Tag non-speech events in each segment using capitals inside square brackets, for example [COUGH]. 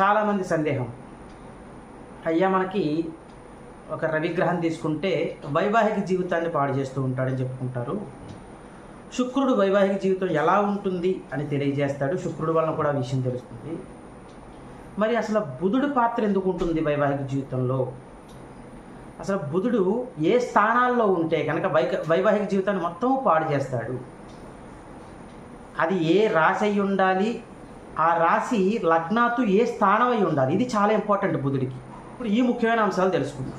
చాలామంది సందేహం. అయ్యా మనకి ఒక రవిగ్రహం తీసుకుంటే వైవాహిక జీవితాన్ని పాడు చేస్తూ ఉంటాడని చెప్పుకుంటారు. శుక్రుడు వైవాహిక జీవితం ఎలా ఉంటుంది అని తెలియజేస్తాడు. శుక్రుడు వలన కూడా ఆ విషయం తెలుస్తుంది. మరి అసలు బుధుడి పాత్ర ఎందుకు ఉంటుంది వైవాహిక జీవితంలో? అసలు బుధుడు ఏ స్థానాల్లో ఉంటే కనుక వైక వైవాహిక జీవితాన్ని మొత్తం పాడు చేస్తాడు? అది ఏ రాశి ఉండాలి? ఆ రాశి లగ్నాతు ఏ స్థానం అయి ఉండాలి? ఇది చాలా ఇంపార్టెంట్ బుధుడికి. ఇప్పుడు ఈ ముఖ్యమైన అంశాలు తెలుసుకుందాం.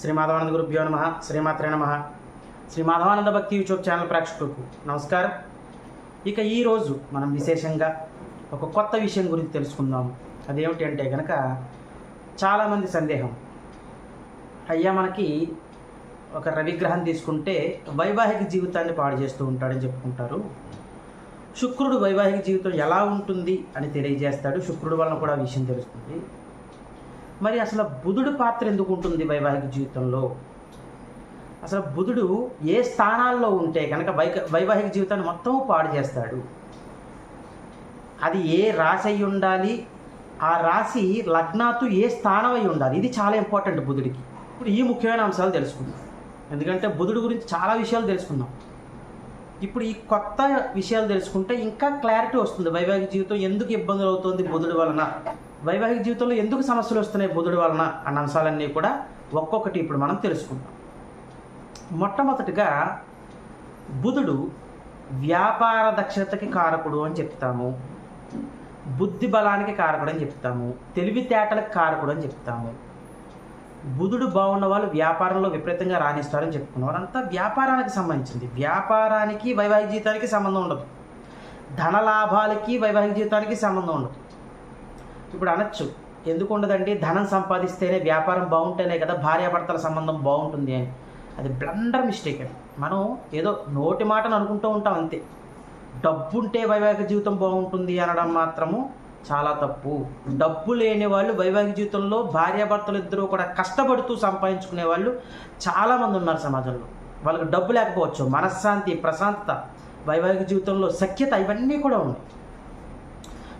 శ్రీ మాధవానంద గురుభ్యో నమ. శ్రీమాత్రే నమ. శ్రీ మాధవానంద భక్తి యూట్యూబ్ ఛానల్ ప్రేక్షకులకు నమస్కారం. ఇక ఈరోజు మనం విశేషంగా ఒక కొత్త విషయం గురించి తెలుసుకుందాం. అదేమిటి అంటే కనుక చాలామంది సందేహం. అయ్యా మనకి ఒక రవిగ్రహం తీసుకుంటే వైవాహిక జీవితాన్ని పాడు చేస్తూ ఉంటాడని చెప్పుకుంటారు. శుక్రుడు వైవాహిక జీవితం ఎలా ఉంటుంది అని తెలియజేస్తాడు. శుక్రుడు వలన కూడా విషయం తెలుస్తుంది. మరి అసలు బుధుడు పాత్ర ఎందుకు ఉంటుంది వైవాహిక జీవితంలో? అసలు బుధుడు ఏ స్థానాల్లో ఉంటే కనుక వైక వైవాహిక జీవితాన్ని మొత్తం పాడు చేస్తాడు? అది ఏ రాశి అయి ఉండాలి? ఆ రాశి లగ్నాతు ఏ స్థానం అయి ఉండాలి? ఇది చాలా ఇంపార్టెంట్ బుధుడికి. ఇప్పుడు ఈ ముఖ్యమైన అంశాలు తెలుసుకుందాం. ఎందుకంటే బుధుడి గురించి చాలా విషయాలు తెలుసుకుందాం. ఇప్పుడు ఈ కొత్త విషయాలు తెలుసుకుంటే ఇంకా క్లారిటీ వస్తుంది. వైవాహిక జీవితం ఎందుకు ఇబ్బందులు అవుతుంది బుధుడి వలన? వైవాహిక జీవితంలో ఎందుకు సమస్యలు వస్తున్నాయి బుధుడి వలన? అన్న అంశాలన్నీ కూడా ఒక్కొక్కటి ఇప్పుడు మనం తెలుసుకుందాం. మొట్టమొదటిగా బుధుడు వ్యాపార దక్షతకి కారకుడు అని చెప్తాము. బుద్ధి బలానికి కారకుడు అని చెప్తాము. తెలివితేటలకు కారకుడు అని చెప్తాము. బుధుడు బాగున్న వాళ్ళు వ్యాపారంలో విపరీతంగా రాణిస్తారని చెప్పుకున్నారు అంతా వ్యాపారానికి సంబంధించింది. వ్యాపారానికి వైవాహిక జీవితానికి సంబంధం ఉండదు. ధన లాభాలకి వైవాహిక జీవితానికి సంబంధం ఉండదు. ఇప్పుడు అనొచ్చు. ఎందుకు ఉండదండి? ధనం సంపాదిస్తేనే వ్యాపారం బాగుంటేనే కదా భార్యాభర్తల సంబంధం బాగుంటుంది అని. అది బ్లండర్ మిస్టేక్ అండి. మనం ఏదో నోటి మాటను అనుకుంటూ ఉంటాం అంతే. డబ్బుంటే వైవాహిక జీవితం బాగుంటుంది అనడం మాత్రము చాలా తప్పు. డబ్బు లేని వాళ్ళు వైవాహిక జీవితంలో భార్యాభర్తలు ఇద్దరూ కూడా కష్టపడుతూ సంపాదించుకునే వాళ్ళు చాలామంది ఉన్నారు సమాజంలో. వాళ్ళకి డబ్బు లేకపోవచ్చు మనశ్శాంతి ప్రశాంతత వైవాహిక జీవితంలో సఖ్యత ఇవన్నీ కూడా ఉన్నాయి.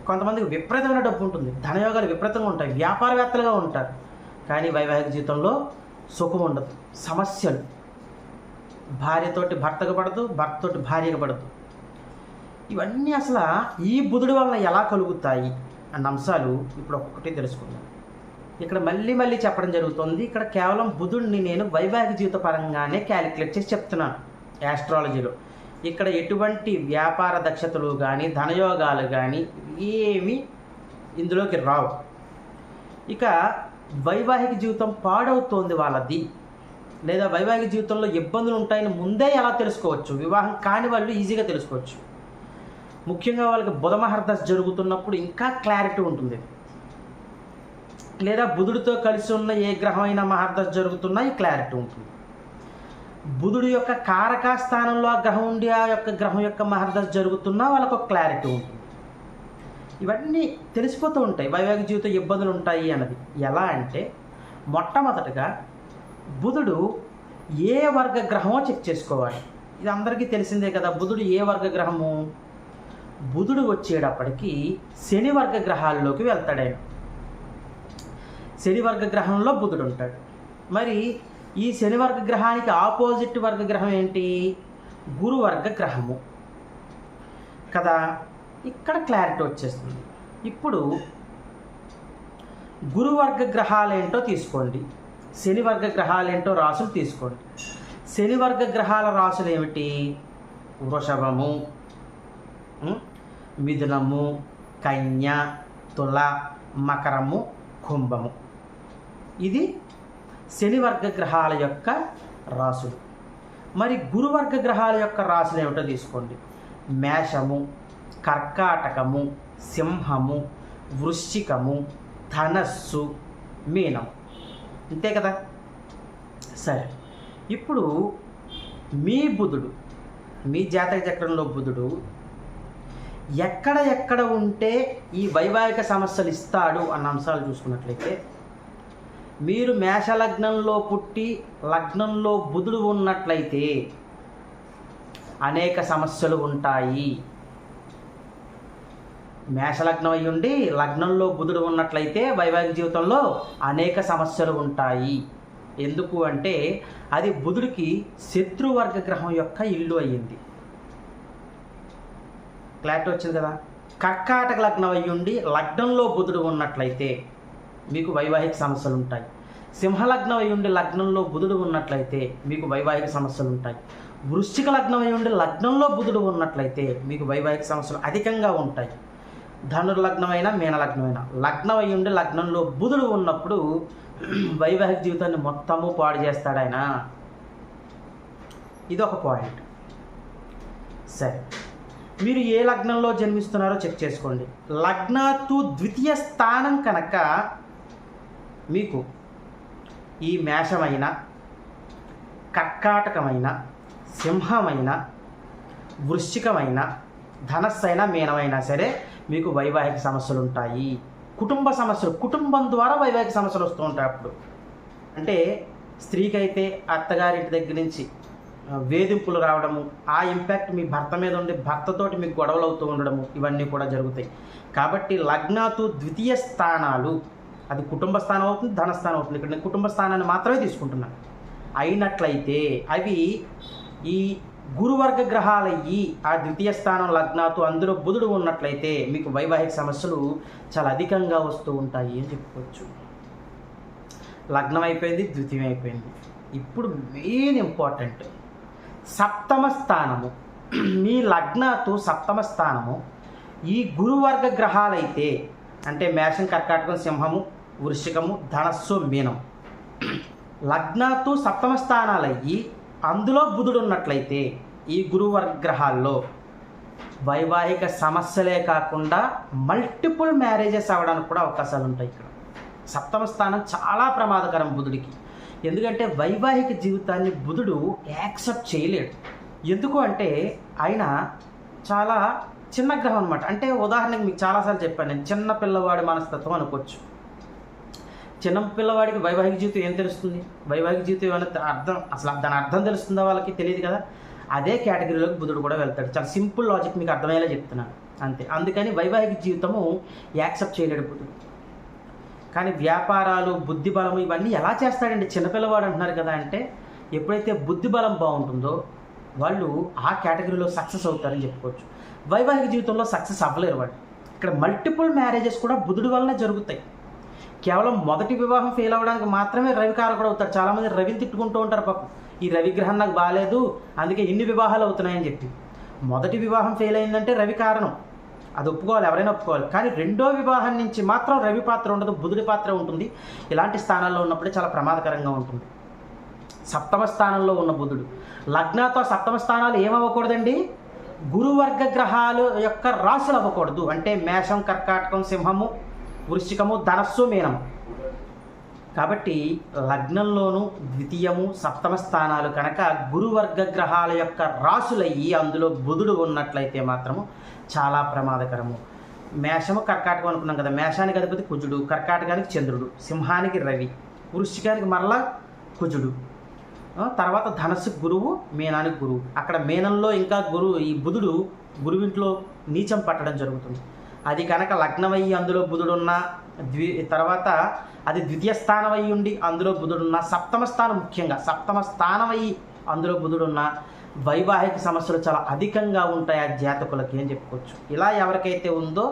కొంతమందికి విపరీతమైన డబ్బు ఉంటుంది ధనయోగాలు విపరీతంగా ఉంటాయి వ్యాపారవేత్తలుగా ఉంటారు. కానీ వైవాహిక జీవితంలో సుఖం ఉండదు సమస్యలు. భార్యతోటి భర్తకు పడదు భర్తతోటి భార్యకు పడదు. ఇవన్నీ అసలు ఈ బుధుడి వలన ఎలా కలుగుతాయి అన్న అంశాలు ఇప్పుడు ఒక్కొక్కటి తెలుసుకుందాం. ఇక్కడ మళ్ళీ మళ్ళీ చెప్పడం జరుగుతుంది. ఇక్కడ కేవలం బుధుడిని నేను వైవాహిక జీవిత పరంగానే క్యాలిక్యులేట్ చేసి చెప్తున్నాను యాస్ట్రాలజీలో. ఇక్కడ ఎటువంటి వ్యాపార దక్షతలు కానీ ధనయోగాలు కానీ ఏమి ఇందులోకి రావు. ఇక వైవాహిక జీవితం పాడవుతోంది వాళ్ళది. లేదా వైవాహిక జీవితంలో ఇబ్బందులు ఉంటాయని ముందే ఎలా తెలుసుకోవచ్చు? వివాహం కాని వాళ్ళు ఈజీగా తెలుసుకోవచ్చు. ముఖ్యంగా వాళ్ళకి బుధ మహర్దశ జరుగుతున్నప్పుడు ఇంకా క్లారిటీ ఉంటుంది. లేదా బుధుడితో కలిసి ఉన్న ఏ గ్రహం అయినా మహర్దశ జరుగుతున్నా ఈ క్లారిటీ ఉంటుంది. బుధుడు యొక్క కారక స్థానంలో ఆ గ్రహం ఉండి ఆ యొక్క గ్రహం యొక్క మహర్దశ జరుగుతున్నా వాళ్ళకు ఒక క్లారిటీ ఉంటుంది. ఇవన్నీ తెలిసిపోతూ ఉంటాయి. వైవాహిక జీవిత ఇబ్బందులు ఉంటాయి అన్నది. ఎలా అంటే మొట్టమొదటగా బుధుడు ఏ వర్గ గ్రహమో చెక్ చేసుకోవాలి. ఇది అందరికీ తెలిసిందే కదా బుధుడు ఏ వర్గ గ్రహము? బుధుడు వచ్చేటప్పటికి శనివర్గ గ్రహాల్లోకి వెళ్తాడు ఆయన. గ్రహంలో బుధుడు ఉంటాడు. మరి ఈ శనివర్గ గ్రహానికి ఆపోజిట్ వర్గ గ్రహం ఏంటి? గురువర్గ గ్రహము కదా ఇక్కడ క్లారిటీ వచ్చేస్తుంది. ఇప్పుడు గురువర్గ గ్రహాలు ఏంటో తీసుకోండి. శనివర్గ గ్రహాలు గ్రహాలేంటో రాసులు తీసుకోండి. శనివర్గ గ్రహాల రాసులు ఏమిటి? వృషభము. మిథునము కన్య తుల మకరము కుంభము ఇది శనివర్గ గ్రహాల యొక్క రాసులు మరి గురువర్గ గ్రహాల యొక్క రాసులు ఏమిటో తీసుకోండి. మేషము కర్కాటకము సింహము వృశ్చికము ధనస్సు మీనం. అంతే కదా? సరే. ఇప్పుడు మీ బుధుడు మీ జాతక చక్రంలో బుధుడు ఎక్కడ ఎక్కడ ఉంటే ఈ వైవాహిక సమస్యలు ఇస్తాడు అన్న అంశాలు చూసుకున్నట్లయితే మీరు మేష లగ్నంలో పుట్టి లగ్నంలో బుధుడు ఉన్నట్లయితే అనేక సమస్యలు ఉంటాయి. మేషలగ్నం అయి ఉండి లగ్నంలో బుధుడు ఉన్నట్లయితే వైవాహిక జీవితంలో అనేక సమస్యలు ఉంటాయి. ఎందుకు అంటే అది బుధుడికి శత్రువర్గ గ్రహం యొక్క ఇల్లు అయ్యింది. క్లారిటీ వచ్చింది కదా? కర్కాటక లగ్నం అయి ఉండి లగ్నంలో బుధుడు ఉన్నట్లయితే మీకు వైవాహిక సమస్యలు ఉంటాయి. సింహలగ్నం అయి ఉండి లగ్నంలో బుధుడు ఉన్నట్లయితే మీకు వైవాహిక సమస్యలు ఉంటాయి. వృశ్చిక లగ్నం అయి ఉండి లగ్నంలో బుధుడు ఉన్నట్లయితే మీకు వైవాహిక సమస్యలు అధికంగా ఉంటాయి. ధనుర్లగ్నమైన మీనలగ్నమైన లగ్నం అయి ఉండి లగ్నంలో బుధుడు ఉన్నప్పుడు వైవాహిక జీవితాన్ని మొత్తము పాడు చేస్తాడు ఆయన. ఇది ఒక పాయింట్. సరే. మీరు ఏ లగ్నంలో జన్మిస్తున్నారో చెక్ చేసుకోండి. లగ్నతు ద్వితీయ స్థానం కనుక మీకు ఈ మేషమైన కర్కాటకమైన సింహమైన వృశ్చికమైన ధనస్సైన మీనమైనా సరే మీకు వైవాహిక సమస్యలు ఉంటాయి కుటుంబ సమస్యలు కుటుంబం ద్వారా వైవాహిక సమస్యలు వస్తూ ఉంటాయి అప్పుడు. అంటే స్త్రీకైతే అత్తగారింటి దగ్గర నుంచి వేధింపులు రావడము ఆ ఇంపాక్ట్ మీ భర్త మీద ఉండి భర్తతోటి మీకు గొడవలు అవుతూ ఉండడము ఇవన్నీ కూడా జరుగుతాయి. కాబట్టి లగ్నాతు ద్వితీయ స్థానాలు అది కుటుంబ స్థానం అవుతుంది ధనస్థానం అవుతుంది. ఇక్కడ నేను కుటుంబ స్థానాన్ని మాత్రమే తీసుకుంటున్నాను అయినట్లయితే అవి ఈ గురువర్గ గ్రహాలయ్యి ఆ ద్వితీయ స్థానం లగ్నాతు అందులో బుధుడు ఉన్నట్లయితే మీకు వైవాహిక సమస్యలు చాలా అధికంగా వస్తూ ఉంటాయి అని చెప్పుకోవచ్చు. లగ్నం అయిపోయింది ద్వితీయం అయిపోయింది. ఇప్పుడు మెయిన్ ఇంపార్టెంట్ సప్తమ స్థానము [CLEARS THROAT] మీ లగ్నతో సప్తమ స్థానము ఈ గురువర్గ గ్రహాలైతే అంటే మేషం కర్కాటకం సింహము వృశ్చికము ధనస్సు మీనం. [CLEARS THROAT] లగ్నతో సప్తమ స్థానాలయ్యి అందులో బుధుడు ఉన్నట్లయితే ఈ గురువర్గ గ్రహాల్లో వైవాహిక సమస్యలే కాకుండా మల్టిపుల్ మ్యారేజెస్ అవ్వడానికి కూడా అవకాశాలు ఉంటాయి ఇక్కడ. సప్తమ స్థానం చాలా ప్రమాదకరం బుధుడికి. ఎందుకంటే వైవాహిక జీవితాన్ని బుధుడు యాక్సెప్ట్ చేయలేడు. ఎందుకు అంటే ఆయన చాలా చిన్న గ్రహం అనమాట అంటే ఉదాహరణకి మీకు చాలాసార్లు చెప్పాను నేను చిన్న పిల్లవాడి మనస్తత్వం అనుకోవచ్చు. చిన్న పిల్లవాడికి వైవాహిక జీవితం ఏం తెలుస్తుంది? వైవాహిక జీవితం ఏమైనా అర్థం అసలు దాని అర్థం తెలుస్తుందా వాళ్ళకి? తెలియదు కదా. అదే కేటగిరీలోకి బుధుడు కూడా వెళ్తాడు. చాలా సింపుల్ లాజిక్ మీకు అర్థమయ్యేలా చెప్తున్నాను. అంతే. అందుకని వైవాహిక జీవితము యాక్సెప్ట్ చేయలేడు బుధుడు. కానీ వ్యాపారాలు బుద్ధి బలం ఇవన్నీ ఎలా చేస్తాడండి? చిన్నపిల్లవాడు అంటున్నారు కదా అంటే ఎప్పుడైతే బుద్ధి బలం బాగుంటుందో వాళ్ళు ఆ కేటగిరీలో సక్సెస్ అవుతారని చెప్పుకోవచ్చు. వైవాహిక జీవితంలో సక్సెస్ అవ్వలేరు వాళ్ళు. ఇక్కడ మల్టిపుల్ మ్యారేజెస్ కూడా బుధుడి వల్లనే జరుగుతాయి. కేవలం మొదటి వివాహం ఫెయిల్ అవ్వడానికి మాత్రమే రవి కారకుడు అవుతారు. చాలామంది రవిని తిట్టుకుంటూ ఉంటారు పాపం. ఈ రవిగ్రహం నాకు బాగాలేదు అందుకే ఇన్ని వివాహాలు అవుతున్నాయని చెప్పి. మొదటి వివాహం ఫెయిల్ అయిందంటే రవి కారణం అది ఒప్పుకోవాలి ఎవరైనా ఒప్పుకోవాలి. కానీ రెండో వివాహం నుంచి మాత్రం రవి పాత్ర ఉండదు బుధుడి పాత్ర ఉంటుంది. ఇలాంటి స్థానాల్లో ఉన్నప్పుడే చాలా ప్రమాదకరంగా ఉంటుంది. సప్తమ స్థానంలో ఉన్న బుధుడు. లగ్నతో సప్తమ స్థానాలు ఏమవ్వకూడదండి? గురువర్గ గ్రహాలు యొక్క రాశులు అవ్వకూడదు అంటే మేషం కర్కాటకం సింహము వృశ్చికము ధనస్సు మీనము. కాబట్టి లగ్నంలోను ద్వితీయము సప్తమ స్థానాలు కనుక గురువర్గ గ్రహాల యొక్క రాసులయ్యి అందులో బుధుడు ఉన్నట్లయితే మాత్రము చాలా ప్రమాదకరము. మేషము కర్కాటకం అనుకున్నాం కదా మేషానికి అధిపతి కుజుడు కర్కాటకానికి చంద్రుడు సింహానికి రవి వృశ్చికానికి మరలా కుజుడు. తర్వాత ధనస్సు గురువు మీనానికి గురువు. అక్కడ మీనంలో ఇంకా గురువు ఈ బుధుడు గురువింట్లో నీచం పట్టడం జరుగుతుంది. అది కనుక లగ్నమయ్యి అందులో బుధుడున్న ద్వి తర్వాత అది ద్వితీయ స్థానం అయి ఉండి అందులో బుధుడున్న సప్తమ స్థానం ముఖ్యంగా సప్తమ స్థానం అయ్యి అందులో బుధుడున్న వైవాహిక సమస్యలు చాలా అధికంగా ఉంటాయి ఆ జాతకులకి అని చెప్పుకోవచ్చు. ఇలా ఎవరికైతే ఉందో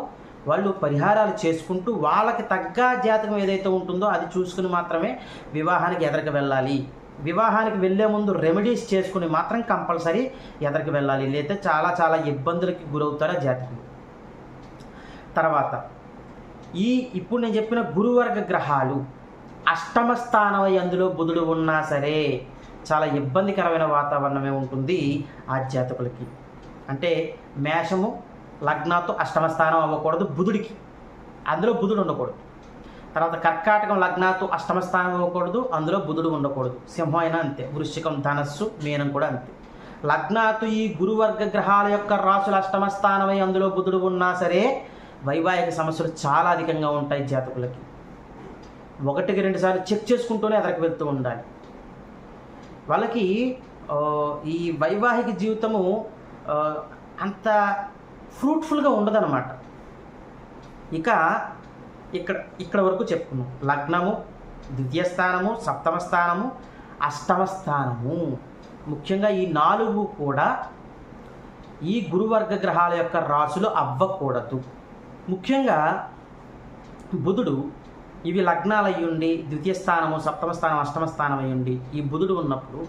వాళ్ళు పరిహారాలు చేసుకుంటూ వాళ్ళకి తగ్గ జాతకం ఏదైతే ఉంటుందో అది చూసుకుని మాత్రమే వివాహానికి ఎదరికి వెళ్ళాలి. వివాహానికి వెళ్ళే ముందు రెమెడీస్ చేసుకుని మాత్రం కంపల్సరీ ఎదరికి వెళ్ళాలి. లేకపోతే చాలా చాలా ఇబ్బందులకి గురవుతారు ఆ జాతకులు. తర్వాత ఈ ఇప్పుడు నేను చెప్పిన గురువర్గ గ్రహాలు అష్టమ స్థానం అందులో బుధుడు ఉన్నా సరే చాలా ఇబ్బందికరమైన వాతావరణమే ఉంటుంది ఆధ్యాత్మికులకి అంటే మేషము లగ్నాతో అష్టమ స్థానం అవ్వకూడదు బుధుడికి. అందులో బుధుడు ఉండకూడదు. తర్వాత కర్కాటకం లగ్నాతో అష్టమ స్థానం అవ్వకూడదు అందులో బుధుడు ఉండకూడదు. సింహం అయినా అంతే వృశ్చికం ధనస్సు మీనం కూడా అంతే. లగ్నాతు ఈ గురువర్గ గ్రహాల యొక్క రాసుల అష్టమ స్థానమై అందులో బుధుడు ఉన్నా సరే వైవాహిక సమస్యలు చాలా అధికంగా ఉంటాయి జాతకులకి. ఒకటికి రెండుసార్లు చెక్ చేసుకుంటూనే అతనికి వెళ్తూ ఉండాలి. వాళ్ళకి ఈ వైవాహిక జీవితము అంత ఫ్రూట్ఫుల్గా ఉండదన్నమాట. ఇక ఇక్కడ ఇక్కడ వరకు చెప్పుకున్నాం లగ్నము ద్వితీయ స్థానము సప్తమ స్థానము అష్టమ స్థానము ముఖ్యంగా ఈ నాలుగు కూడా ఈ గురువర్గ గ్రహాల యొక్క రాసులు అవ్వకూడదు. ముఖ్యంగా బుధుడు ఇవి లగ్నాలు అయ్యుండి ద్వితీయ స్థానము సప్తమ స్థానం అష్టమ స్థానం అయ్యుండి ఈ బుధుడు ఉన్నప్పుడు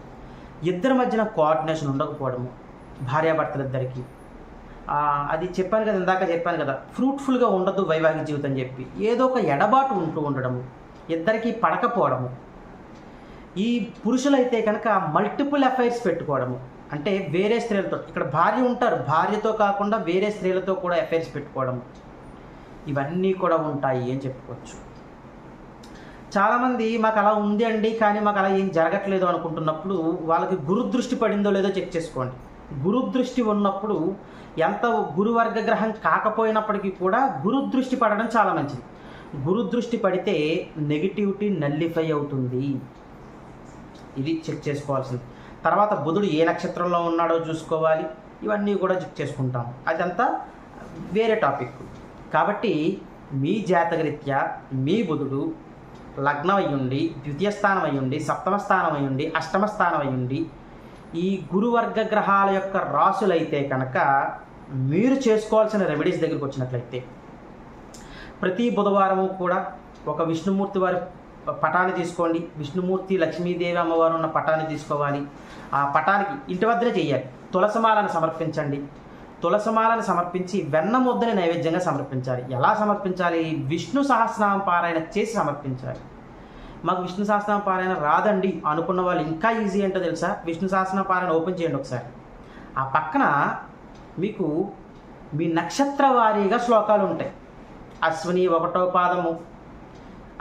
ఇద్దరి మధ్యన కోఆర్డినేషన్ ఉండకపోవడము భార్యాభర్తలిద్దరికీ. అది చెప్పాను కదా ఇందాక చెప్పాను కదా ఫ్రూట్ఫుల్గా ఉండదు వైవాహిక జీవితం అని చెప్పి. ఏదో ఒక ఎడబాటు ఉంటూ ఉండడము ఇద్దరికీ పడకపోవడము. ఈ పురుషులైతే కనుక మల్టిపుల్ అఫైర్స్ పెట్టుకోవడము. అంటే వేరే స్త్రీలతో ఇక్కడ భార్య ఉంటారు భార్యతో కాకుండా వేరే స్త్రీలతో కూడా అఫైర్స్ పెట్టుకోవడము. ఇవన్నీ కూడా ఉంటాయి అని చెప్పుకోవచ్చు. చాలామంది మాకు అలా ఉంది అండి కానీ మాకు అలా ఏం జరగట్లేదు అనుకుంటున్నప్పుడు వాళ్ళకి గురుదృష్టి పడిందో లేదో చెక్ చేసుకోండి. గురుదృష్టి ఉన్నప్పుడు ఎంత గురువర్గ గ్రహం కాకపోయినప్పటికీ కూడా గురుదృష్టి పడడం చాలా మంచిది. గురుదృష్టి పడితే నెగిటివిటీ నల్లిఫై అవుతుంది. ఇది చెక్ చేసుకోవాల్సింది. తర్వాత బుధుడు ఏ నక్షత్రంలో ఉన్నాడో చూసుకోవాలి. ఇవన్నీ కూడా చెక్ చేసుకుంటాం. అదంతా వేరే టాపిక్. కాబట్టి మీ జాతకరీత్యా మీ బుధుడు లగ్నం అయ్యుండి ద్వితీయ స్థానం అయ్యుండి సప్తమ స్థానం అయ్యుండి అష్టమ స్థానం అయ్యుండి ఈ గురువర్గ గ్రహాల యొక్క రాసులైతే కనుక మీరు చేసుకోవాల్సిన రెమెడీస్ దగ్గరికి వచ్చినట్లయితే ప్రతి బుధవారము కూడా ఒక విష్ణుమూర్తి వారి పటాన్ని తీసుకోండి. విష్ణుమూర్తి లక్ష్మీదేవి అమ్మవారు ఉన్న పటాన్ని తీసుకోవాలి. ఆ పటానికి ఇంటి వద్దనే చేయాలి తులసమాలను సమర్పించండి. తులసమాలను సమర్పించి వెన్న ముద్దని నైవేద్యంగా సమర్పించాలి. ఎలా సమర్పించాలి? విష్ణు సహస్రనామ పారాయణ చేసి సమర్పించాలి. మాకు విష్ణు సహస్రనామ పారాయణ రాదండి అనుకున్న వాళ్ళు ఇంకా ఈజీ ఏంటో తెలుసా? విష్ణు సహస్రనామ పారాయణ ఓపెన్ చేయండి ఒకసారి. ఆ పక్కన మీకు మీ నక్షత్ర వారీగా శ్లోకాలు ఉంటాయి. అశ్విని ఒకటో పాదము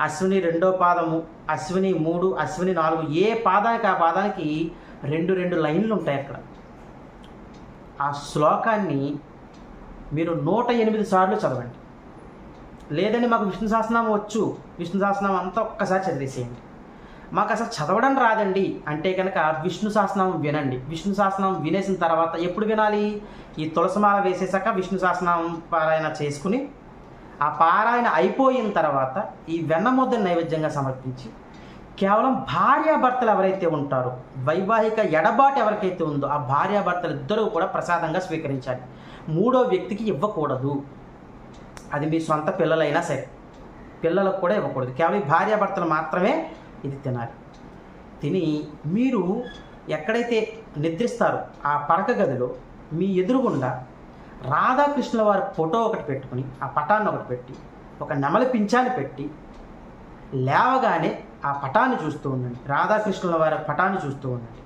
అశ్విని రెండో పాదము అశ్విని మూడు అశ్విని నాలుగు ఏ పాదానికి ఆ పాదానికి రెండు రెండు లైన్లు ఉంటాయి అక్కడ. ఆ శ్లోకాన్ని మీరు నూట ఎనిమిది సార్లు చదవండి. లేదండి మాకు విష్ణు సహస్రనామం వచ్చు. విష్ణు సహస్రనామం అంతా ఒక్కసారి చదివేసేయండి. మాకు అసలు చదవడం రాదండి. అంటే కనుక విష్ణు సహస్రనామం వినండి. విష్ణు సహస్రనామం వినేసిన తర్వాత ఎప్పుడు వినాలి? ఈ తులసిమాల వేసేసాక విష్ణు సహస్రనామం పారాయణ చేసుకుని ఆ పారాయణ అయిపోయిన తర్వాత ఈ వెన్నముద్ద నైవేద్యంగా సమర్పించి కేవలం భార్యాభర్తలు ఎవరైతే ఉంటారో వైవాహిక ఎడబాటు ఎవరికైతే ఉందో ఆ భార్యాభర్తలు ఇద్దరూ కూడా ప్రసాదంగా స్వీకరించాలి. మూడో వ్యక్తికి ఇవ్వకూడదు. అది మీ సొంత పిల్లలైనా సరే. పిల్లలకు కూడా ఇవ్వకూడదు. కేవలం భార్యాభర్తలు మాత్రమే ఇది తినాలి. తిని మీరు ఎక్కడైతే నిద్రిస్తారో ఆ పడక గదిలో మీ ఎదురుగుండా రాధాకృష్ణుల వారి ఫోటో ఒకటి పెట్టుకుని ఆ పటాన్ని ఒకటి పెట్టి ఒక నెమలి పింఛాన్ని పెట్టి లేవగానే ఆ పటాన్ని చూస్తూ ఉండండి. రాధాకృష్ణుల వారి పటాన్ని చూస్తూ ఉండండి.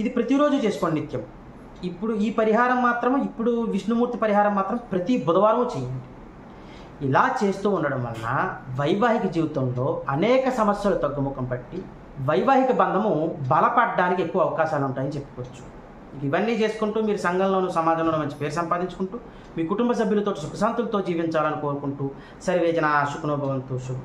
ఇది ప్రతిరోజు చేసుకోండి నిత్యం. ఇప్పుడు ఈ పరిహారం మాత్రం ఇప్పుడు విష్ణుమూర్తి పరిహారం మాత్రం ప్రతి బుధవారం చేయండి. ఇలా చేస్తూ ఉండడం వలన వైవాహిక జీవితంలో అనేక సమస్యలు తగ్గుముఖం పట్టి వైవాహిక బంధము బలపడడానికి ఎక్కువ అవకాశాలు ఉంటాయని చెప్పుకోవచ్చు. ఇవన్నీ చేసుకుంటూ మీరు సంఘంలోనూ సమాజంలోనూ మంచి పేరు సంపాదించుకుంటూ మీ కుటుంబ సభ్యులతో సుఖశాంతులతో జీవించాలని కోరుకుంటూ సర్వేజన శుకునోభవంతో శుభం.